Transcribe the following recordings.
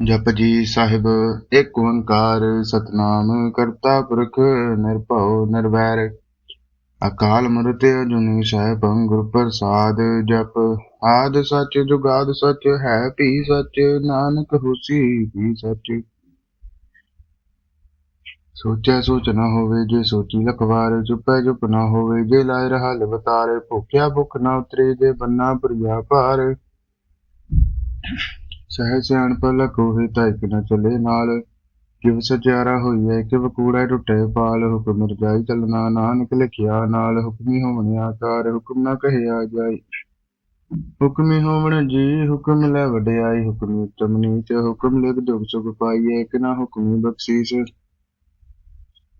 ਜਪਜੀ ਸਾਹਿਬ, ਇੱਕ ਓੰਕਾਰ ਸਤਨਾਮ ਕਰਤਾ ਪੁਰਖ ਨਿਰਭਉ ਨਿਰਵੈਰ। ਅਕਾਲ ਮੂਰਤਿ ਅਜੂਨੀ ਸੈਭੰ ਗੁਰ ਪ੍ਰਸਾਦ ਜਪ। ਆਦ ਸੱਚ ਜੁਗਾਦ ਸੱਚ ਹੈ ਭੀ ਸਚ, ਨਾਨਕ ਹੋਸੀ ਵੀ ਸਚ। ਸੋਚੈ ਸੋਚ ਨਾ ਹੋਵੇ ਜੇ ਸੋਚੀ ਲਖਵਾਰ, ਚੁੱਪੈ ਚੁੱਪ ਨਾ ਹੋਵੇ ਜੇ ਲਾਇ ਰਹਾ ਲਵਤਾਰ। ਭੁਖਿਆ ਭੁਖ ਨਾ ਉਤਰੇ ਜੇ ਬੰਨਾ ਪ੍ਰਿਆ ਭਾਰ। ਸਹਿ ਸਿਆਣਪ ਲਕੋਹਿ ਤਾਂ ਇਕ ਨ ਚਲੇ, ਨਾਲ ਕਿਵ ਸਚਿਆਰਾ ਹੋਈਐ ਕਿਵ ਕੂੜੈ ਟੁੱਟੇ, ਪਾਲ ਹੁਕਮ ਰਜਾਈ ਚਲਣਾ, ਨਾਨਕ ਲਿਖਿਆ, ਨਾਲ ਹੁਕਮੀ ਹੋਵਣ ਆਕਾਰ, ਹੁਕਮ ਨਾ ਕਹਿਆ ਜਾਈ। ਹੁਕਮੀ ਹੋਵਣ ਜੀ, ਹੁਕਮ ਲੈ ਵਡਿਆਈ, ਹੁਕਮੀ ਉਤਮ ਨੀਚ, ਹੁਕਮ ਲਿਖ ਦੁਖ ਸੁਖ ਪਾਈਐ, ਇਕ ਨਾ ਹੁਕਮੀ ਬਖਸ਼ੀਸ਼।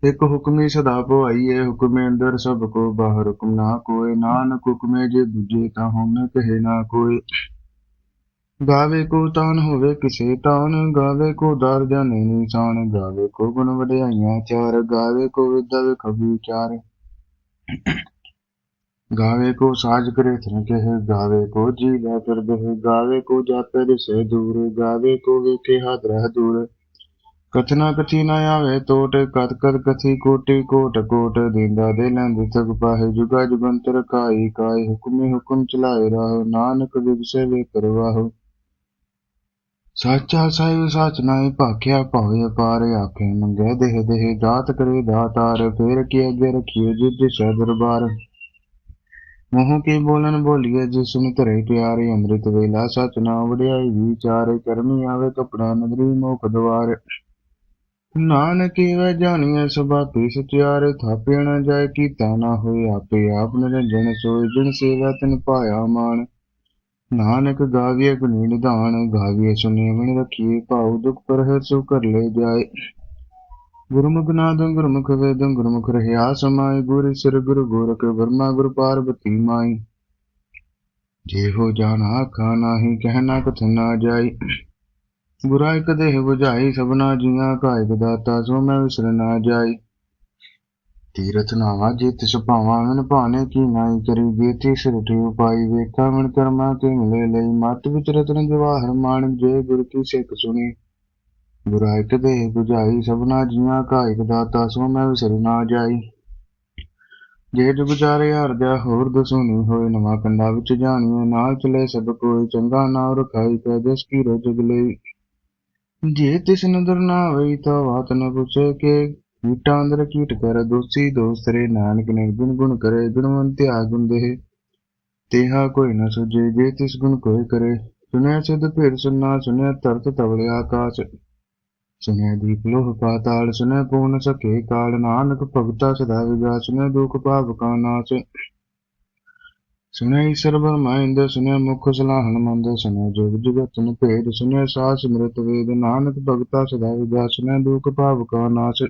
ਇਕ ਹੁਕਮੀ ਸਦਾ ਭਵਾਈਐ ਹੁਕਮੇ ਅੰਦਰ ਸਭ ਕੋ ਬਾਹਰ ਹੁਕਮ ਨਾ ਕੋਏ ਨਾਨਕ ਹੁਕਮੇ ਜੇ ਬੁਝੇ ਤਾਂ ਹਉ ਕਹੇ ਨਾ ਕੋਏ ਗਾਵੇ ਕੋ ਤਾਨ ਹੋਵੇ ਕਿਸੇ ਤਾਨ, ਗਾਵੇ ਕੋ ਦਰ ਜਾਣੇ ਨਿਸ਼ਾਨ, ਗਾਵੇ ਕੋ ਗੁਣ ਵਡਿਆਈਆਂ ਚਾਰ, ਗਾਵੇ ਕੋ ਵਿਦਿਆ ਵਿਖ ਵਿਚਾਰ ਗਾਵੇ ਕੋ ਸਾਜ ਕਰੇ ਧਨ ਕਹੇ, ਗਾਵੇ ਕੋ ਜੀ ਲੈ ਕਰ ਬਹਿ, ਗਾਵੇ ਕੋ ਜਾਪੇ ਦਿਸੇ ਦੂਰ, ਗਾਵੇ ਕੋ ਵੇਖੇ ਹੱਥ ਰਹਿ ਦੂਰ। ਕਥਨਾ ਕਥੀ ਨਾ ਆਵੇ ਟੋਟ ਕਤ ਕਤ ਕਥੀ ਕੋਟਿ ਕੋਟ ਕੋਟ, ਦਿੰਦਾ ਦੇ ਲੈਂਦੇ ਤਗ ਪਾਹੇ, ਜੁਗਾ ਜੁਗੰਤਰ ਕਾਈ ਕਾਈ ਹੁਕਮੇ ਹੁਕਮ ਚਲਾਏ ਰਾਹ, ਨਾਨਕ ਵਿਗਸੇ ਵੇ ਕਰਵਾਹੋ। ਸਾਚਾ ਸਾਹਿਬ ਸੱਚ ਨਾਈ ਭਾਖਿਆ ਭਾਵੇ ਅਪਾਰ ਆਖੇ, ਮੰਗੇ ਦੇਹ ਦੇਹ ਦਾਤ ਕਰੇ ਦਾਤਾਰ ਫੇਰ ਕੀ ਅੱਗੇ ਰਖੀਏ ਜਿੱਦ ਸਹਿ ਦਰਬਾਰ। ਮੂੰਹ ਕੀ ਬੋਲਨ ਬੋਲੀਏ ਜਿਸ ਨੂੰ ਧਰੇ ਪਿਆਰੇ ਅੰਮ੍ਰਿਤ ਵੇਲਾ, ਸਚ ਨਾ ਵਡਿਆਈ ਵਿਚਾਰੇ ਕਰਮੀ ਆਵੇ ਕਪੜਾ ਨਗਰੀ ਮੋਖ ਦਵਾਰ। ਨਾਨਕ ਵੈ ਜਾਣੀਐ ਸੁਭਾਪੀ ਸਚਿਆਰੇ, ਥਾਪਿਆ ਨਾ ਜਾਏ ਕੀਤਾ ਨਾ ਹੋਏ ਆਪੇ ਆਪ ਨਿਰੰਜਨ ਸੋਏ ਜਿਨ ਸੇਵਾ ਤਿਨ ਪਾਇਆ ਮਾਨ ਨਾਨਕ ਗਾਵੀਏ ਗੁਣੀ ਨਿਧਾਨ ਗਾਵੀਏ ਸੁਨੇ ਮਨ ਰਖੀਏ ਭਾਉ ਦੁਖ ਪਰ ਹੈ ਸੋ ਕਰ ਲੈ ਜਾਏ। ਗੁਰਮੁਖ ਨਾਦੰ ਗੁਰਮੁਖ ਵੇਦੰ, ਗੁਰਮੁਖ ਰਹਿਆ ਸਮਾਈ ਗੁਰ ਸਿਰ ਗੁਰ ਗੋਰਖ ਵਰਮਾ ਗੁਰ ਪਾਰਬਤੀ ਮਾਈ। ਜੇ ਹੋ ਜਾਣਾ ਆਖਾ ਨਾਹੀ ਕਹਿਣਾ ਕਥ ਨਾ ਜਾਈ। ਬੁਰਾ ਇਕ ਦੇਹ 부ਝਾਈ ਸਭਨਾ ਜੀਆਂ ਕਾਇਕ ਦਾਤਾ, ਸੋ ਮੈਂ ਵਿਸਰ ਨਾ ਜਾਈ। ਤੀਰਥ ਨਾਵਾ ਜੇ ਤਿਸ ਭਾਵਾਂ ਮਨ ਭਾਣੇ ਕੀ ਨਾਈ ਕਰੀ ਜੇ ਤਿਸ ਰਟੀ ਉਪਾਈ ਵੇਖਾ ਮਨ ਕਰਮਾ ਕੇ ਮਿਲੇ ਲਈ, ਮਤ ਵਿਚ ਰਤਨ ਜਵਾਹਰ ਮਾਨ ਜੇ ਗੁਰ ਕੀ ਸਿੱਖ ਸੁਣੀ। ਬੁਰਾ ਇਕ ਦੇਹ 부ਝਾਈ ਸਭਨਾ ਜੀਆਂ ਕਾ ਇਕ ਦਾਤਾ, ਸੋ ਮੈਂ ਜਾਈ। ਜੇ ਜੁਗ ਚਾਰੇ ਹਰਦਿਆ ਹੋਰ ਦਸੂਨੀ ਹੋਏ ਨਵਾਂ ਕੰਡਾ ਵਿੱਚ ਜਾਣੀਏ। ਨਾਲ ਚਲੇ ਸਭ ਕੋਈ ਚੰਗਾ ਨਾ ਰਖਾਈ ਕੈ ਜਸ ਕੀ ਰੋਜਗ ਲਈ। ਜੇ ਤਿਸ ਨਦਰ ਨਾ ਹੋਈ, ਤਾਂ ਬਾਤ ਨ ਪੁੱਛੇ ਕੇ ਕੀਟਾਂ ਅੰਦਰ ਕੀਟ ਕਰ, ਦੋਸੀ ਦੋਸਰੇ ਨਾਨਕ ਨੇ ਗੁਣ ਗੁਣ ਕਰੇ ਗੁਣਵੰਤਿਆ ਗੁਣ ਦੇਹ ਤੇਹਾ ਕੋਈ ਨ ਸੁਝੇ, ਜੇ ਤਿਸ ਗੁਣ ਕੋਈ ਕਰੇ। ਸੁਨਿਆ ਸਿਧ ਭੇਦ ਸੁਨਾ ਸੁਨਿਆ ਤਰਤ ਤਵਲੇ ਆਕਾਸ਼। ਸੁਨਿਆ ਦੀਪ ਲੋਹ ਪਾਤਾਲ ਸੁਨਿਆ ਪੂਰਨ ਸਕੇ ਕਾਲ। ਨਾਨਕ ਭਗਤਾ ਸਦਾ ਵਿਗਾ ਸੁਨਿਆ ਦੁਖ ਭਾਵ ਕਾ ਨਾਸ਼। ਸੁਨਿਆ ਈਸ਼ਰ ਬਰਮਾਇੰਦ ਸੁਨਿਆ ਮੁਖ ਸਲਾਹਣ ਮੰਦ ਸੁਨਿਆ ਜੁਗ ਜੁਗਤ ਭੇਦ ਸੁਨਿਆ ਸਾਸ ਮ੍ਰਿਤ ਵੇਦ। ਨਾਨਕ ਭਗਤਾ ਸਦਾ ਵਿਗਾ ਸੁਨਿਆ ਦੁਖ ਪਾਪ ਕਾ ਨਾਸ਼।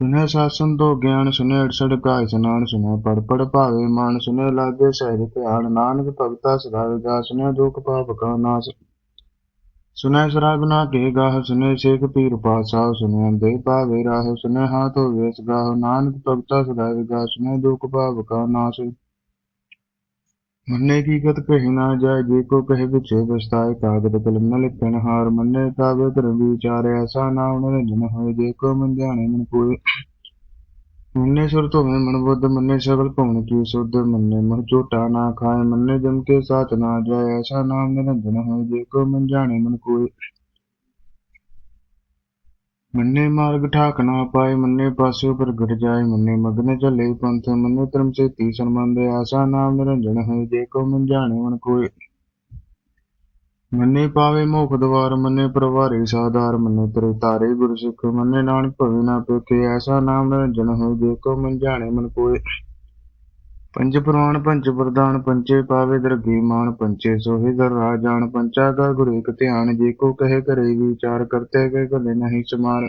ਸੁਨਿਆ ਸਾਸਨ ਤੋਂ ਗਿਆਨ ਸੁਨਿਆ ਅੜਸੜ ਕਾ ਇਸਨਾਨ ਸੁਨਿਆ ਪੜ ਪੜ ਭਾਵੇ ਮਾਨ ਸੁਨਿਆ ਲਾਗੇ ਸਹਿਜ ਧਿਆਨ, ਨਾਨਕ ਭਗਤਾ ਸਦਾ ਵਿਗਾ ਸੁਨਿਆ ਦੁਖ ਪਾਪ ਕਾ ਨਾਸ਼। ਸੁਨੈ ਸ਼ਰਾਬ ਨਾ ਕੇ ਗਾਹ ਸੁਨੈ ਸੇਖ ਪੀਰ ਪਾਸਾ ਸੁਨੈ ਦੇ ਪਾਵੇ ਰਾਹ ਸੁਨੈ ਹਾਥ ਹੋਵੇ ਸਗਾਹ ਨਾਨਕ ਭਗਤਾ ਸਦਾ ਵਿਗਾ ਸੁਨੈ ਦੁਖ ਪਾਪ ਕਾ ਨਾਸ਼। ਮੰਨੇ ਕੀ ਗਤ ਕਹੀ ਨਾ ਜਾਏ, ਜੇ ਕੋ ਕਹੇ ਵਿਚੇ ਬਸਤਾਏ ਕਾਗਦ ਕਲਮ ਨ ਲਿਖਣ ਹਾਰ ਮੰਨੇ ਕਾਵੇ ਕਰ ਵਿਚਾਰੇ ਐਸਾ ਨਾ ਉਨ ਜਨ ਹੋਏ, ਜੇ ਕੋ ਮਨ ਜਾਣੇ ਮਨ ਕੋਏ ਮੰਨੇ ਸੁਰ ਤੋਂ ਮਨ ਬੁੱਧ, ਮੰਨੇ ਸਗਲ ਭਵਨ ਕੀ ਸੁਧ, ਮੰਨੇ ਮਨ ਝੋਟਾ ਨਾ ਖਾਏ, ਮੰਨੇ ਜਮ ਕੇ ਸਾਥ ਨਾ ਜਾਏ, ਐਸਾ ਨਾਮ ਨਿਰੰਜਨ ਹੋਏ, ਜੇ ਕੋ ਮਨ ਜਾਣੇ ਮਨ ਕੋਏ ਮੰਨੇ ਮਾਰਗ ਠਾਕ ਨਾ ਪਾਏ, ਮੰਨੇ ਪਾਸੇ ਪ੍ਰਗਟ ਜਾਏ, ਮੰਨੇ ਮਗਨ ਚੱਲੇ ਪੰਥ, ਮੰਨੇ ਧਰਮ ਸੇ ਸੰਬੰਧ ਆਸਾ ਨਾਮ ਨਿਰੰਜਨ ਹੋਏ, ਜੇ ਕੋ ਮਨ ਜਾਣੇ ਮਨ ਕੋਏ। ਮੰਨੇ ਪਾਵੇ ਮੋਖ ਦਵਾਰ, ਮੰਨੇ ਪਰਵਾਰੇ ਸਾਧਾਰ, ਮੰਨੇ ਤਰੇ ਤਾਰੇ ਗੁਰ ਸਿੱਖ ਮੰਨੇ ਨਾਨਕ ਭਵੇ ਨਾ ਪੇਖੇ ਐਸਾ ਨਾਮ ਨਿਰੰਜਨ ਹੋਏ, ਜੇ ਕੋ ਮਨ ਜਾਣੇ ਮਨ ਕੋਏ। ਪੰਜ ਪੁਰਾਣ ਪੰਜ ਪ੍ਰਦਾਨ ਪੰਚੇ ਪਾਵੇ ਦਰਗੀ ਮਾਨ ਪੰਚੇ ਸੋਹਿ ਦਰ ਰਾਜਾਨ, ਪੰਚਾ ਕਾ ਗੁਰ ਇਕ ਧਿਆਨ, ਜੇ ਕੋ ਕਹੇ ਕਰੇ ਵਿਚਾਰ ਕਰਤੇ ਕੇ ਕਲੇ ਨਹੀਂ ਸਮਾਰ।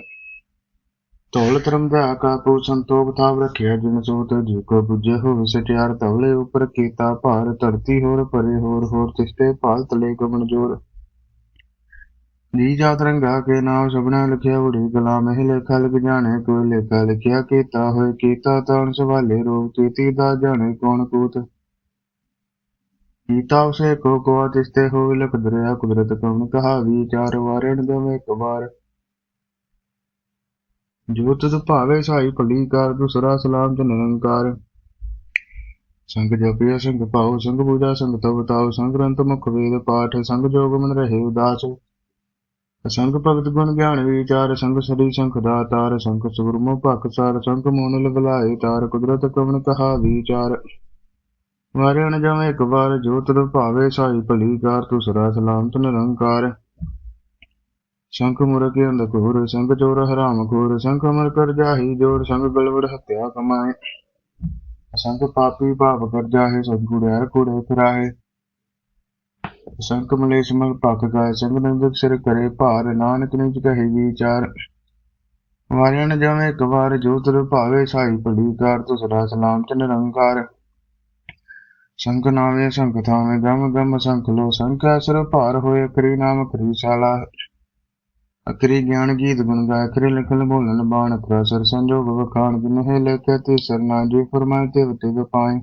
ਤੋਲ ਧਰਮ ਦਾ ਕਾ ਕੋ ਸੰਤੋਖ ਥਾਵ ਰਖਿਆ, ਜਿਨ ਸੋਤ ਜੀ ਕੋ ਬੁਝੇ ਹੋ ਸਟਿਆਰ ਤਵਲੇ ਉਪਰ ਕੀਤਾ ਭਾਰ, ਧਰਤੀ ਹੋਰ ਪਰੇ ਹੋਰ ਹੋਰ ਤਿਸਤੇ ਭਾਲ ਤਲੇ ਕਮਨ ਜੋਰ ਜੀ ਜਾਤ ਰੰਗਾ ਕੇ ਨਾਮ ਸਭਨਾ ਲਿਖਿਆ, ਬੜੀ ਕਲਾ ਮਹਿ ਲੇਖਾ ਲਿਖ ਜਾਣੇ ਕੋਈ ਲੇਖਾ ਲਿਖਿਆ ਕੀਤਾ ਹੋਏ, ਕੀਤਾ ਤਾਣ ਸਵਾਲੇ ਰੋਗ ਕੀਤੀ ਦਾ ਜਾਣੇ ਕੌਣ ਕੂਤ। ਕੀਤਾ ਉਸੇ ਕੋ ਕੋ ਤਿਸਤੇ ਹੋਵੇ ਲਖ ਦਰਿਆ, ਕੁਦਰਤ ਕਉਨ ਕਹਾ ਵਿਚਾਰ ਵਾਰਣ ਦਵੇ ਇੱਕ ਵਾਰ। ਜੋ ਤੁਧ ਭਾਵੇ ਸਾਈ ਭਲੀ ਕਰ, ਦੂਸਰਾ ਸਲਾਮ ਤੇ ਨਿਰੰਕਾਰ ਸੰਗ ਜਪਿਆ ਸੰਗ ਪਾਉ ਸੰਗ ਪੂਜਾ, ਸੰਗ ਤਪ ਤਾਉ ਸੰਗ ਗ੍ਰੰਥ ਮੁਖ ਵੇਦ ਪਾਠ, ਸੰਗ ਜੋਗ ਮਨ ਰਹੇ ਉਦਾਸ। ਸੰਗ ਭਗਤ ਗੁਣ ਗਿਆਨ ਵਿਚਾਰ, ਸੰਗ ਸਰੀ ਸੰਖ ਦਾਤਾਰ ਸੰਖ ਸੁਰਮੁ ਭਖ ਸਾਰ ਸੰਖ ਮੋਨ ਲਗਲਾਏ ਤਾਰ, ਕੁਦਰਤ ਕਵਨ ਕਹਾ ਵਿਚਾਰ। ਵਾਰਿਆ ਨ ਜਾਵੇ ਇੱਕ ਵਾਰ, ਜੋ ਤੁਧ ਭਾਵੇ ਸਾਈ ਭਲੀ ਕਾਰ ਤੁਸਰਾ ਸਲਾਮ ਤੇ ਨਿਰੰਕਾਰ। ਸ਼ੰਖ ਮੁਰਗੇ ਅੰਧ ਸੰਗ ਚੋਰ ਹਰਾਮ ਖੋਰ ਸੰਖ ਅਮਰ ਕਰ ਜਾਹੀ ਜੋੜ ਸੰਗ ਗਲਵੜ ਹੱਤਿਆ ਕਮਾਏ। ਸੰਗ ਪਾਪੀ ਭਾਵ ਕਰ ਜਾਹੇ ਸਤਗੁੜਿਆਰ ਕੁੜੇ ਫਿਰਾਹੇ ਸੰਕ ਮਲੇਸ਼ ਮਲ ਭਖ ਗਾਏ ਸੰਗ ਨੰਦਕ ਸਿਰ ਕਰੇ ਭਾਰ, ਨਾਨਕ ਨਿਜ ਕਹੇ ਵਿਚਾਰ। ਵਾਰਿਆ ਨ ਜਾਵੇ ਇੱਕ ਵਾਰ, ਜੋ ਤੁਧ ਭਾਵੇ ਸਾਈ ਭਲੀ ਕਾਰ ਤੁਸਰਾ ਸਲਾਮ ਤੇ ਨਿਰੰਕਾਰ ਸੰਕ ਨਾਵੇ ਸੰਕ ਥਾਵੇਂ, ਗਮ ਗਮ ਸੰਕ ਲੋ ਸੰਕ ਅਸਰ ਭਾਰ ਹੋਏ ਕਰੀ ਨਾਮ ਕਰੀ ਸਾਲਾ। ਅਕਰੀ ਗਿਆਨ ਗੀਤ ਗੁਣ ਗਾਇ ਕਰੀ ਲਿਖਲ ਬੋਲਣ ਬਾਣ ਅਕਰਾ ਸਰ ਸੰਜੋਗ ਵਖਾਣ ਜਿਨਹਿ ਲੇਖੇ ਤੇ ਸਰਨਾ ਜੀ ਫਰਮਾਏ ਤੇ ਵਤੇ ਗਪਾਏ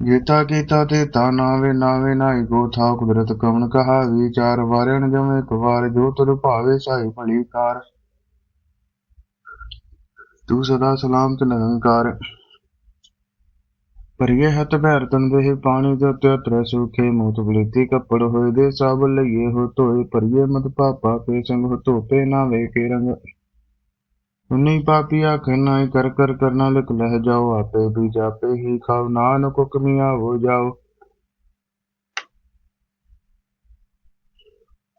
ਜੀਤਾ ਕੀਤਾ ਤੇ ਨਾਵੇ ਨਾਵੇ ਨਾਈ ਕੋ ਥਾ ਕੁਦਰਤ ਕਵਨ ਕਹਾ, ਵਿਚਾਰ ਵਾਰਣ ਜਮੇ ਇੱਕ ਵਾਰ ਜੋ ਤੁਰ ਭਾਵੇ ਸਾਈ ਭਲੀ ਕਾਰ। ਤੂੰ ਸਦਾ ਸਲਾਮ ਤੇ ਨਿਰੰਕਾਰ। ਪਰਿਏ ਹੱਥ ਭੈਰ ਤਨ ਦੇ ਪਾਣੀ ਜੋ ਉੱਤੇ ਤਰੇ ਸੁਖੇ ਮੋਤ ਬਲੀਤੀ ਕੱਪੜ ਹੋਏ ਦੇ ਸਭ ਲਈਏ ਹੋ ਧੋਏ, ਭਰੀਏ ਮਤ ਪਾਪਾ ਕੇ ਸੰਗ ਹੋ ਧੋਪੇ ਨਾਵੇ ਕੇ ਰੰਗ। ਉਨੀ ਪਾਪੀ ਆਖੇ, ਨਾਈ ਕਰ ਕਰ ਕਰਨਾ ਲਿਖ ਲਹਿ ਜਾਓ, ਆਪੇ ਵੀ ਜਾਪੇ ਹੀ ਖਾਓ, ਨਾਨਕ ਹੁਕਮੀਆਂ ਹੋ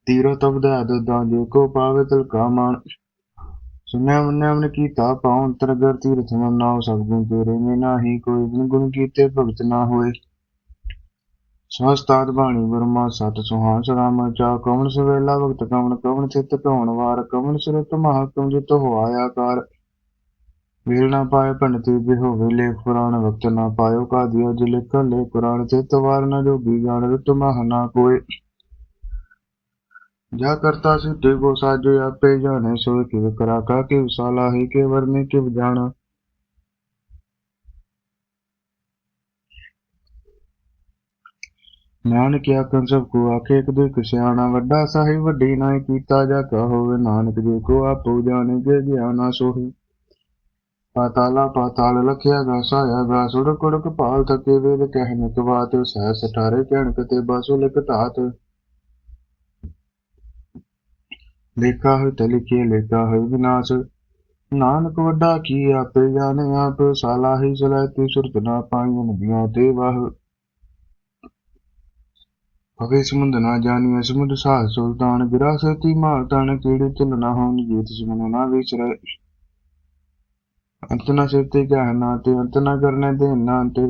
ਤੀਰੋ ਤਬ ਦਾ ਜੇ ਕੋ ਪਾਵੇ ਤਲ ਕਾ ਮਾਨ ਸੁਨਿਆ ਮੰਨਿਆ ਮਨ ਕੀਤਾ ਪਾਉ ਅੰਤਰਗਰ ਤੀਰਥ ਮਨ ਨਾਉ ਸਭ ਗੁਣ ਤੇਰੇ ਮੇ ਨਾਹੀ ਕੋਈ ਗੁਣ ਗੁਣ ਕੀਤੇ ਭਗਤ ਨਾ ਹੋਏ। ਸਵਸਤਾਦ ਬਾਣੀ ਵਰਮਾ ਸਤ ਸੁਹਾਸ ਰਾਮ ਚਾ ਕਵਣ ਸਵੇਲਾ ਭਗਤ ਕਵਣ ਕਵਣ ਚਿਤ ਕਵਣ ਵਾਰ, ਕਵਣ ਸਿਰਤ ਮਹਾ ਕਵ ਜਿਤ ਹੋਆ ਆਕਾਰ। ਵੇਲ ਨਾ ਪਾਏ ਪੰਡਤੀ ਜੇ ਹੋਵੇ ਲੇਖ ਪੁਰਾਣ, ਵਕਤ ਨਾ ਪਾਇਓ ਕਾ ਦਿਓ ਜੇ ਲਿਖ ਲੈ ਪੁਰਾਣ, ਚਿਤ ਵਾਰ ਨਾ ਜੋਗੀ ਜਾਣ, ਰਤ ਮਹ ਨਾ ਕੋਏ। ਜਾ ਕਰਤਾ ਸਿੱਧੇ ਕੋ ਸਾਜੇ, ਆਪੇ ਜਾਣੇ ਸੋਇ ਕਿਵ ਕਰਾ ਕਾ ਕਿ ਵਿਸਾਲਾ ਹੀ ਕੇ ਵਰਨੇ, ਕਿਵ ਜਾਣਾ। ਨਾਨਕ ਆਖਣ ਸਭ ਕੋ ਆਖੇ, ਇੱਕ ਦੇ ਸਿਆਣਾ ਵੱਡਾ ਸਾਹਿਬ, ਵੱਡੀ ਨਾਇ ਕੀਤਾ ਜਾ ਕਾ ਹੋਵੇ ਨਾਨਕ ਜੀ ਕੋ ਆਪੋ ਜਾਣੇ ਜੇ ਗਿਆਨਾ ਸੋਹੀ। ਪਾਤਾਲਾ ਪਾਤਾਲ ਲਖਿਆ ਗਾ ਸਾਇਆ ਗਾ ਸੁੜ ਕੁੜਕ ਪਾਲ ਤਕੇ ਵੇਦ ਕਹਿਨ ਕਵਾਤ ਸਹਿ ਸਠਾਰੇ ਕਹਿਣ ਕਤੇ ਬਾਸੋ ਲਿਖ ਲੇਖਾ ਹੋਇ ਤੇ ਲਿਖੇ, ਲੇਖਾ ਹੋਇ ਵਿਨਾਸ਼। ਨਾਨਕ ਵੱਡਾ ਕੀ ਆਪੇ ਜਾਣੇ ਆਪ, ਸਾਲਾ ਹੀ ਚਲੈ ਤੀ ਸੁਰਤ ਨਾ ਪਾਈਆਂ ਨਦੀਆਂ ਤੇ ਵਾਹ। ਭਵੇ ਸਮੁੰਦ ਨਾ ਜਾਣੀਐ ਸਮੁੰਦ ਸਾਹ ਸੁਲਤਾਨ ਵਿਰਾਸਤੀ ਮਾਲ ਤਾਣ ਕੀੜੇ ਚਲ ਨਾ ਹੋਣ ਜੀਤ ਸਮਨ ਨਾ ਵਿਚਰੈ ਅੰਤ ਨਾ ਸਿਰਤੇ ਕਹਿ ਨਾ ਤੇ ਅੰਤ ਨਾ ਕਰਨੇ ਦੇ ਨਾ ਅੰਤੇ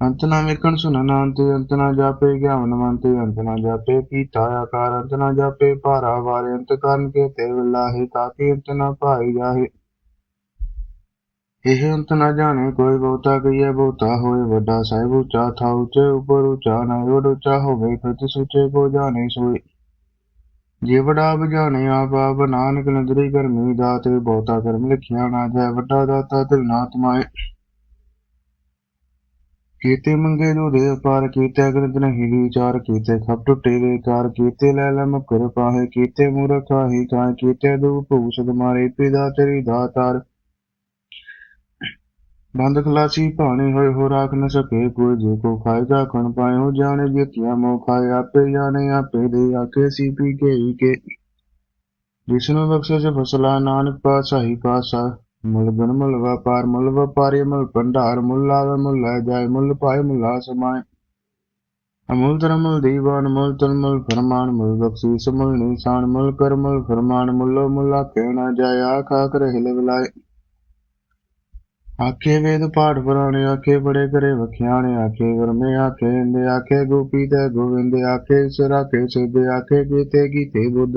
ਅੰਤ ਨਾ ਵੇਖਣ ਸੁਣਨਾ ਅੰਤੇ ਅੰਤ ਨਾ ਜਾਪੇ ਇਹ ਅੰਤ ਨਾ ਜਾਣੇ, ਕੋਈ ਬਹੁਤਾ ਕਹੀਏ, ਬਹੁਤਾ ਹੋਏ, ਵੱਡਾ ਸਾਹਿਬ ਉੱਚਾ, ਥਾ ਉੱਚੇ, ਉੱਪਰ ਉੱਚਾ, ਨਾ ਉਡ ਉੱਚਾ ਹੋਵੇ ਖਤ ਸੁਚੇ ਕੋ ਜਾਣੇ ਸੋਏ। ਜੇ ਵੱਡਾ ਬਜਾਣੇ ਆਪ ਆਪ ਨਾਨਕ ਨਦਰੀ ਕਰਮੀ, ਦਾਤੇ ਬਹੁਤਾ ਕਰਮ ਲਿਖਿਆ ਨਾ ਜਾਏ, ਵੱਡਾ ਦਾਤਾ ਤਿਲ ਨਾ ਤਮਾਏ ਕੀਤੇ ਮੰਗੇ ਜੋ ਦੇ ਅਪਾਰ, ਕੀਤੇ ਅਗਨਤ ਨਹੀਂ ਵਿਚਾਰ ਕੀਤੇ ਖਪ ਟੁੱਟੇ ਦੇ ਕਾਰ ਕੀਤੇ ਲੈ ਲੈ ਮੁਕਰ ਪਾਹੇ, ਕੀਤੇ ਮੂਰਖ ਆਹੀ ਕਾਂ ਕੀਤੇ ਦੂ ਭੂਸਦ ਮਾਰੇ ਪਿਦਾ ਤੇਰੀ ਦਾਤਾਰ ਬੰਦ ਖਲਾਸੀ ਭਾਣੇ ਹੋਏ ਹੋ ਰਾਖ ਨ ਸਕੇ, ਕੋਈ ਜੇ ਕੋ ਖਾਏ ਜਾ ਖਣ ਪਾਏ ਜਾਣੇ ਜਿਤਿਆ ਮੋ ਖਾਏ, ਆਪੇ ਜਾਣੇ ਆਪੇ ਦੇ ਆਕੇ ਸੀ ਪੀ ਕੇ ਹੀ ਕੇ ਜਿਸਨੂੰ ਬਖਸ਼ੇ ਸੇ ਫਸਲਾ, ਨਾਨਕ ਪਾਤਸ਼ਾਹੀ ਪਾਸਾ ਮੁੱਲ ਗੁਣ ਮੁੱਲ ਵਪਾਰ, ਮੁੱਲ ਵਪਾਰੀ, ਮੁੱਲ ਭੰਡਾਰ, ਮੁੱਲ ਲਾਵੇ, ਮੁੱਲ ਲੈ ਜਾਏ, ਮੁੱਲ ਪਾਏ, ਮੁਲਾ ਸਮਾਏ। ਅਮੁਲ ਤਰਮਲ ਮੁੱਲ ਦੀਵਾਨ, ਮੁਲ ਤਨ ਫਰਮਾਨ, ਮੁਲ ਬਖਸ਼ੀਸ, ਮੁੱਲ ਨਿਸ਼ਾਨ, ਮੁਲ ਕਰਮਲ ਫਰਮਾਨ, ਮੁੱਲੋ ਮੁਲਾ ਕਹਿਣਾ ਜਾਏ, ਆਖਾ ਕਰ ਹਿਲ ਵਿਲਾਏ ਆਖੇ ਵੇਦ ਪਾਠ ਪੁਰਾਣੇ, ਆਖੇ ਬੜੇ ਕਰੇ ਵਖਿਆਣੇ, ਆਖੇ ਵਰਮੇ, ਆਖੇ ਇੰਦੇ, ਆਖੇ ਗੋਪੀ ਤੇ ਗੋਵਿੰਦ, ਆਖੇ ਸਰਾਖੇ ਸਿੱਧੇ ਆਖੇ ਕੀਤੇ ਕੀਤੇ ਬੁੱਧ।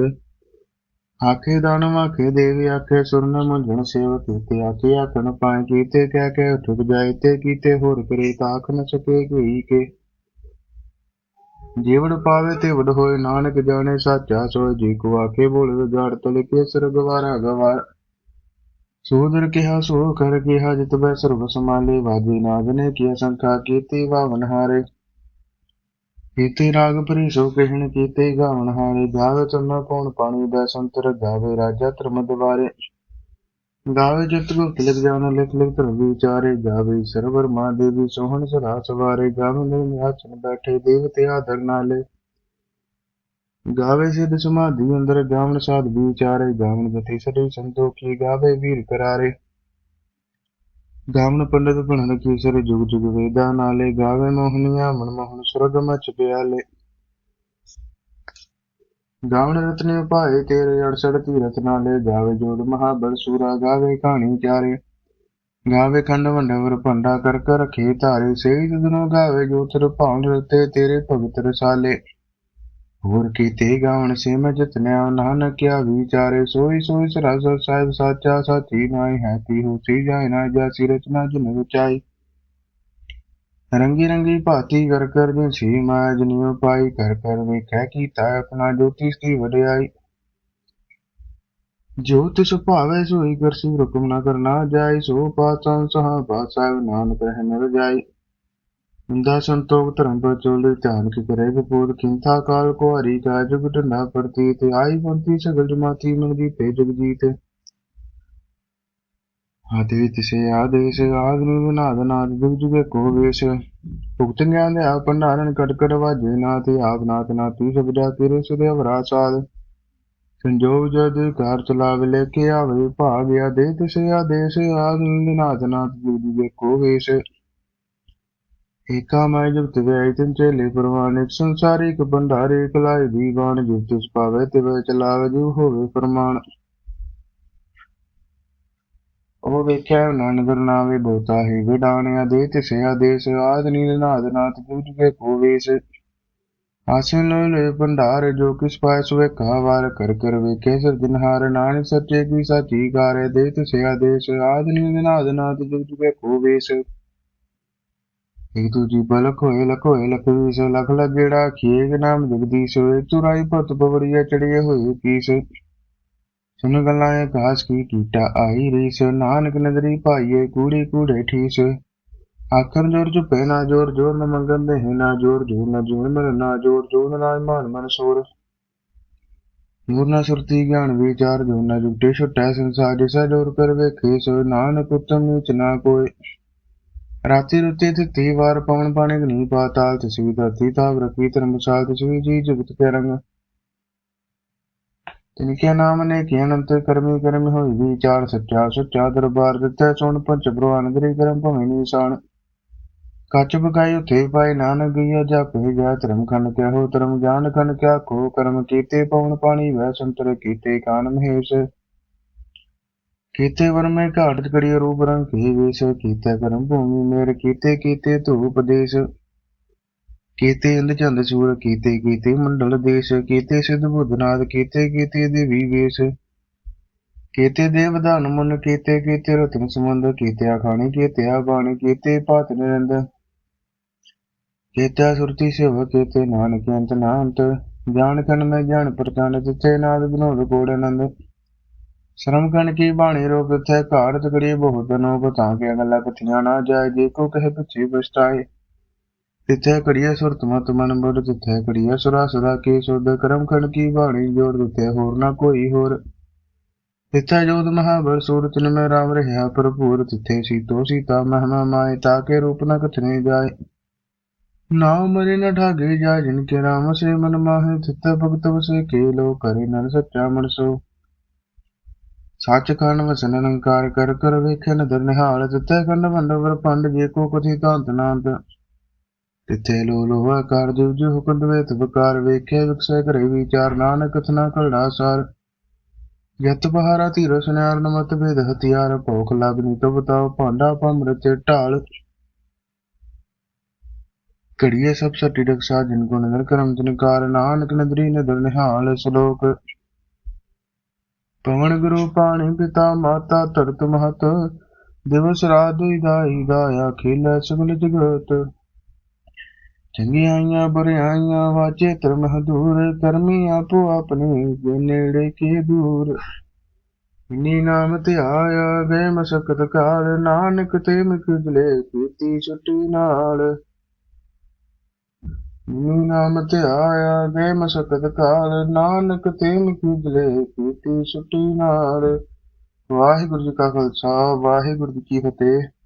ਆਖੇ ਦਾਨਵ, ਆਖੇ ਦੇਵੀ, ਆਖੇ ਸੁਰਨ ਮੁੰਝਣ ਸੇਵ ਕੀਤੇ, ਆਖੇ ਆਖਣ ਪਾਏ ਕੀਤੇ, ਕਹਿ ਕੇ ਠੁਕ ਜਾਏ ਤੇ ਕੀਤੇ, ਹੋਰ ਕਰੇ ਤਾਖ ਨ ਸਕੇ ਕੋਈ ਕੇ। ਜੀਵਨ ਪਾਵੇ ਤੇ ਵਡ ਹੋਏ ਨਾਨਕ ਜਾਣੇ, ਸਾਚਾ ਸੋਏ ਜੀ ਕੋ ਆਖੇ ਬੋਲ ਵਿਗਾੜ ਤਲ ਕੇ ਸਰ ਗਵਾਰਾ ਗਵਾਰ ਸੂਦਰ ਕਿਹਾ, ਸੋ ਕਰ ਕਿਹਾ, ਜਿਤ ਬੈ ਸਰਬ ਸਮਾਲੇ ਵਾਜੀ ਨਾਗ ਨੇ ਕੀਆ ਸੰਖਾ ਕੀਤੀ, ਵਾਵਨ ਹਾਰੇ। ਕੀਤੇ ਰਾਗ ਭਰੀ ਸੋ ਕਹਿਣ ਕੀਤੇ ਗਾਵਣ ਹਾਰੇ। ਗਾਵੇ ਚੰਨਾ ਪੌਣ ਪਾਣੀ ਦਾ ਸੰਤਰ, ਗਾਵੇ ਰਾਜਾ ਧਰਮ ਦਵਾਰੇ। ਗਾਵੇ ਜਤ ਗੁਪਤ ਲਿਖ ਜਾਣ, ਲਿਖ ਲਿਖ ਧਰਮ ਵਿਚਾਰੇ। ਗਾਵੇ ਸਰਵਰ ਮਾਂ ਦੇਵੀ ਸੋਹਣ ਸਰਾ ਸਵਾਰੇ ਗਾਵੇ ਨਿਆਸਨ ਬੈਠੇ, ਦੇਵਤੇ ਆਦਰ ਨਾਲੇ। ਗਾਵੇ ਸਿੱਧ ਸਮਾਧੀ ਅੰਦਰ, ਗਾਵਣ ਸਾਧ ਵਿਚਾਰੇ, ਗਾਵਣ ਗਤੀ ਸਦੀ ਸੰਤੋਖੀ, ਗਾਵੇ ਵੀਰ ਕਰਾਰੇ। ਗਾਵਣ ਪੰਡਤ ਬਣਨ ਕੀ ਸਰ ਜੁਗ ਜੁਗ ਵੇਦਾ ਨਾਲੇ, ਗਾਵੇ ਮੋਹਨੀਆ ਮਨ ਮੋਹਨ ਸੁਰਗ ਮਚ ਪਿਆਲੇ। ਗਾਵਣ ਰਤਨੇ ਭਾਏ ਤੇਰੇ 68 ਤੀਰਥ ਨਾਲੇ, ਗਾਵੇ ਜੋੜ ਮਹਾਬਲ ਸੂਰਾ, ਗਾਵੇ ਕਹਾਣੀ ਚਾਰੇ। ਗਾਵੇ ਖੰਡ ਵੰਡਵਰ ਭੰਡਾ ਕਰ ਕਰ ਰਖੇ ਧਾਰੇ ਸੇਈ ਦਿਨੋਂ ਗਾਵੇ ਜੋ ਤਰ ਭਾਉ ਰਤੇ ਤੇਰੇ ਭਗਤ ਰਸਾਲੇ। ਹੋਰ ਕੀਤੇ ਗਾਵਣ ਸੇ ਜਤਨਿਆ ਨਾਨਕਿਆ ਵਿਚਾਰੇ, ਸੋਈ ਸੋਈ ਸਰਸ ਸਾਹਿਬ ਸਾਚਾ ਸਾਚੀ ਨਾਈ ਹੈ ਤੀ ਹੋਸੀ ਜਾਇ ਨਾ ਜਾਸੀ ਰਚਨਾ ਜਿਨ ਵਿਚਾਈ ਰੰਗੀ ਰੰਗੀ ਭਾਤੀ ਕਰ ਕਰ ਜਿਨ ਸੀ ਮਾਇਆ ਜਨਿਓ ਪਾਈ ਕਰ ਕਰ ਵੇਖੈ ਕੀਤਾ ਆਪਣਾ ਜੋਤੀ ਕੀ ਵਡਿਆਈ। ਜੋ ਤਿਸ ਭਾਵੇ ਸੋਈ ਕਰਸੀ ਹੁਕਮ ਨਾ ਕਰਨਾ ਜਾਈ ਸੋ ਪਾਤੰ ਸਹਾ ਪਾਸਾਇ ਨਾਨਕ ਰਹਿ ਨ ਜਾਈ ਹੁੰਦਾ ਸੰਤੋਖ ਧਰਮ ਪਰ ਚੋਲੇ ਧਿਆਨ ਕੀ ਕਰੇ ਬਪੂਰ ਕਿੰਥਾ ਕਾਲ ਕੋ ਹਰੀ ਕਾ ਜੁਗ ਢੰਡਾ ਪਰਤੀ ਤੇ ਆਈ ਬੰਤੀ ਸਗਲ ਜਮਾਤੀ ਮੰਗੀ ਤੇ ਜਗ ਜੀਤ ਆਦਿ ਤਿਸੇ ਆਦੇਸ਼ ਆਗਨੀ ਵਿਨਾਦ ਨਾਦ ਜੁਗ ਜੁਗੇ ਕੋ ਵੇਸ਼। ਭੁਗਤ ਗਿਆਨ ਦੇ ਆਪ ਭੰਡਾਰਨ ਕਟ ਕਟ ਵਾਜੇ ਨਾ ਤੇ ਆਪ ਨਾਥ ਨਾ ਸਾਧ। ਸੰਜੋਗ ਜਦ ਕਾਰ ਚਲਾਵੇ ਲੈ ਕੇ ਆਵੇ ਭਾਗਿਆ ਦੇ ਤਿਸੇ ਆਦੇਸ਼ ਆਗਨੀ ਵਿਨਾਦ ਨਾਦ ਜੁਗ ਜੁਗੇ ਕੋ ਵੇਸ਼। ਏਕਾ ਮੈਂ ਜੁਗਤ ਵੇ ਤਿਨ ਚੇਲੇ ਪ੍ਰਵਾਨ, ਇੱਕ ਸੰਸਾਰੀ ਇੱਕ ਭੰਡਾਰੇ ਕਲਾਈ ਦੀਵਾਨ ਜਿਵ ਤਿਸ ਪਾਵੇ ਤੇ ਵੇ ਉਹ ਵੇਖਿਆ ਨਾਨਕ ਨਾਵੇ ਬੋਤਾ ਹੀ ਵਿਡਾਣਿਆ ਦੇ ਤਿਸੇ ਆਦੇਸ਼, ਆਦ ਨੀਲ ਨਾਦ ਨਾਥ ਜੁਗ ਜੁਗੇ ਕੋ ਵੇਸ਼ ਆਸਿਨ ਭੰਡਾਰ ਜੋ ਕਿਸ ਪਾਇ ਸੁਵੇ ਵਾਰ ਕਰ ਕਰ ਵੇਖੇ ਸਿਰਜਨਹਾਰ ਨਾਨਕ ਸੱਚੇ ਕੀ ਸਾਚੀ ਕਾਰੇ ਦੇ ਤਿਸੇ ਆਦੇਸ਼, ਆਦ ਨੀਲ ਨਾਦ ਨਾਥ ਜੁਗ ਜੁਗੇ ਕੋ ਵੇਸ਼ ਇੱਕ ਦੂਜੀ ਬਲਕ ਹੋਏ ਲਖ ਹੋਏ ਲਖ ਵੀਸ ਲਖ ਲਗੇੜਾ ਖੀਏਗ ਨਾਮ ਜਗਦੀਸ਼ ਹੋਏ, ਤੁਰਾਈ ਭਤ ਬਵੜੀਆ ਚੜੀਏ ਹੋਏ ਪੀਸ ਸੁਨ ਗੱਲਾਂ ਘਾਸ ਕੀ ਕੀਟਾ ਆਈ ਰੀਸ, ਨਾਨਕ ਨਦਰੀ ਭਾਈਏ ਕੂੜੀ ਕੂੜੇ ਠੀਸ। ਆਖਰ ਜੋਰ ਚੁਪੇ ਨਾ ਜੋਰ ਜੋਰ ਨ ਮੰਗਨ ਦੇ ਨਾ ਜੋਰ ਜੋਰ ਨਾ ਜੋਰ ਮਰ ਨਾ ਜੋਰ ਜੋਰ ਨਾ ਮਾਨ ਮਨ ਸੋਰ। ਨੂਰ ਸੁਰਤੀ ਗਿਆਨ ਵਿਚਾਰ ਜੋ ਨਾ ਜੁਟੇ ਛੁਟੈ ਸੰਸਾਰ ਜਿਸਾ ਜੋਰ ਕਰ ਵੇਖੇ, ਸੋ ਨਾਨਕ ਉਤਮ ਨੀਚ ਨਾ ਕੋਈ ਰਾਤੀ ਰੁੱਤੀ ਦਿੱਤੀ ਵਾਰ ਪਵਨ ਪਾਣੀ ਗਨੀ ਪਾਤਾਲ ਤਸਵੀ ਧਰਤੀ ਤਾਪ ਰਖੀ, ਧਰਮਸਾਲ ਤਸਵੀ ਜੀ ਜੁਗਤ ਕੇ ਰੰਗ ਤਿਨਕੇ ਨਾਮ ਨੇ ਕੀ ਅਨੰਤ ਕਰਮੀ ਕਰਮ ਹੋਈ ਵਿਚਾਰ ਸੱਚਾ ਸੱਚਾ ਦਰਬਾਰ ਦਿੱਤਾ ਸੁਣ ਪੰਚ ਪ੍ਰਵਾਨ ਗਰੀ ਕਰਮ ਭਵੇਂ ਨਿਸ਼ਾਨ। ਕੱਚ ਬਗਾਈ ਉਥੇ ਪਾਈ ਨਾਨਕ ਗਿਆ ਜਾਪੇ ਜਾ ਧਰਮ ਖੰਡ ਕਿਆ ਹੋ ਧਰਮ, ਗਿਆਨ ਖੰਡ ਕਿਆ ਕੋ ਕਰਮ ਕੀਤੇ, ਪਵਨ ਪਾਣੀ ਵੈ ਸੰਤਰ ਕੀਤੇ, ਕਾਨ ਮਹੇਸ਼। ਕੀਤੇ ਵਰ ਮੈਂ ਘਾਟ ਕੜੀ ਰੂਪ ਰੰਗ ਕੇ ਵੇਸ਼ ਕੀਤੇ ਕਰਮ ਭੂਮੀ ਮੇਰ, ਕੀਤੇ ਕੀਤੇ ਧੂਪ ਦੇਸ਼, ਕੀਤੇ ਇੰਦ ਸੂਰ, ਕੀਤੇ ਕੀਤੇ ਮੰਡਲ ਦੇਸ਼, ਕੀਤੇ ਸਿਧ ਬੁੱਧਨਾਥ ਕੀਤੇ ਕੀਤੇ ਦੇਵੀ ਵੇਸ਼, ਕੀਤੇ ਦੇਵ ਦਾਨ ਮਨ ਕੀਤੇ ਕੀਤੇ ਰਤਨ ਸਮੰਦ ਕੀਤੇ ਆਖਾਣੀ ਕੀਤੇ ਆ ਬਾਣੀ ਕੀਤੇ ਪਾਤ ਨਿਰੰਦ, ਕੀਤੇ ਸੁਰਤੀ ਸੇਵ ਕੀਤੇ ਨਾਨਕ ਅੰਤ ਨਾ ਅੰਤ ਗਿਆਨ ਕਨ ਮੈਂ ਗਿਆਨ ਪ੍ਰਚਾਨ ਤਿਥੇ ਨਾਦ ਬਨੋਦ ਕੋੜ ਆਨੰਦ ਸ਼ਰਮ ਕਨ ਕੀ ਬਾਣੀ ਰੋਗ ਥੇ ਘਾੜ ਤਕੜੀ ਬਹੁਤ ਨੋ ਬਤਾ ਕੇ ਗੱਲਾਂ ਕਥੀਆਂ ਨਾ ਜਾਏ, ਜੇ ਕੋ ਕਹੇ ਪਿੱਛੇ ਪਛਤਾਏ। ਤਿੱਥੇ ਕੜੀਏ ਸੁਰਤ ਮਤ ਮਨ ਬੁੱਧ ਤਿੱਥੇ ਕੜੀਏ ਸੁਰਾ ਸਦਾ ਕੀ ਸੁਧ, ਕਰਮ ਖੰਡ ਕੀ ਬਾਣੀ ਜੋੜ ਦਿੱਤੇ, ਹੋਰ ਨਾ ਕੋਈ ਹੋਰ। ਤਿੱਥੇ ਜੋਦ ਮਹਾਬਲ ਸੂਰਤ ਨ ਮੈਂ ਰਾਮ ਰਹਾ ਭਰਪੂਰ ਤਿੱਥੇ ਸੀਤੋ ਸੀਤਾ ਮਹਿਮਾ ਮਾਏ ਤਾਕੇ ਰੂਪ ਨ ਕਥਨੇ ਜਾਏ। ਨਾਮ ਮਰੇ ਨ ਠਾਗੇ ਜਾ ਜਿਨ ਕੇ ਰਾਮ ਸੇ ਮਨ ਮਾਹੇ ਤਿੱਥੇ ਭਗਤ ਵਸੇ ਕੇ ਲੋ ਕਰੇ ਨਰ ਸੱਚਾ ਮਨਸੋ। ਸੱਚ ਖੰਡ ਵਸਨ ਨਿਰੰਕਾਰ ਕਰ ਕਰ ਵੇਖੇ ਨਦਰ ਨਿਹਾਲ ਤਿੱਥੇ ਖੰਡ ਵੰਡਵਰ ਪੰਡ ਜੇ ਕੋ ਕਥੀ ਤਾਂਤ ਨਾਂਤ ਤਿੱਥੇ ਲੋ ਲੋਹਾ ਕਰ ਜਿਵ ਜਿਵ ਹੁਕਮ ਦਵੇ ਤਬਕਾਰ ਵੇਖੇ ਵਿਕਸੇ ਘਰੇ ਵਿਚਾਰ, ਨਾਨਕ ਕਥਨਾ ਕਲੜਾ ਸਾਰ। ਯਤ ਬਹਾਰਾ ਧੀਰ ਸੁਨਿਆਰ, ਨਮਤ ਭੇਦ ਹਥਿਆਰ, ਭੋਖ ਲਗਨੀ ਤੋ ਬਤਾਓ ਭਾਂਡਾ ਪੰਮ੍ਰਿਤ ਢਾਲ। ਘੜੀਏ ਸਭ ਸਟੀ ਡਕਸਾ ਜਿਨ ਕੋ ਨਦਰ ਕਰਮ ਜਨਕਾਰ ਨਾਨਕ ਨਦਰੀ ਨਦਰ ਨਿਹਾਲ, ਸ਼ਲੋਕ। ਪਵਨ ਗੁਰੂ ਪਾਣੀ ਪਿਤਾ ਮਾਤਾ ਧਰਤ ਮਹਤ, ਦਿਵਸ ਰਾਤ ਦੁਈ ਦਾਈ ਦਾਇਆ ਖੇਲਾ ਸਗਲ ਜਗਤ। ਚੰਗਿਆਈਆਂ ਬੁਰਿਆਈਆਂ ਵਾਚੇ ਧਰਮ ਹਦੂਰ ਕਰਮੀ ਆਪੋ ਆਪਣੇ ਜੇ ਨੇੜੇ ਕੇ ਦੂਰ। ਇਨੀ ਨਾਮ ਤੇ ਆਇਆ ਗਏ ਮਸਕਤ ਕਾਲ, ਨਾਨਕ ਤੇ ਮਿਕਜਲੇ ਕੀਤੀ ਛੁੱਟੀ ਨਾਲ। ਨੀ ਨਾਮ ਧਿਆਇਆ ਗਏ ਮਸਕਤ ਕਾਲ ਨਾਨਕ ਤੇ ਮਿਟਲੇ ਕੀਤੀ ਸੁਟੀ ਨਾਲ। ਵਾਹਿਗੁਰੂ ਜੀ ਕਾ ਖਾਲਸਾ, ਵਾਹਿਗੁਰੂ ਜੀ ਕੀ ਫਤਿਹ।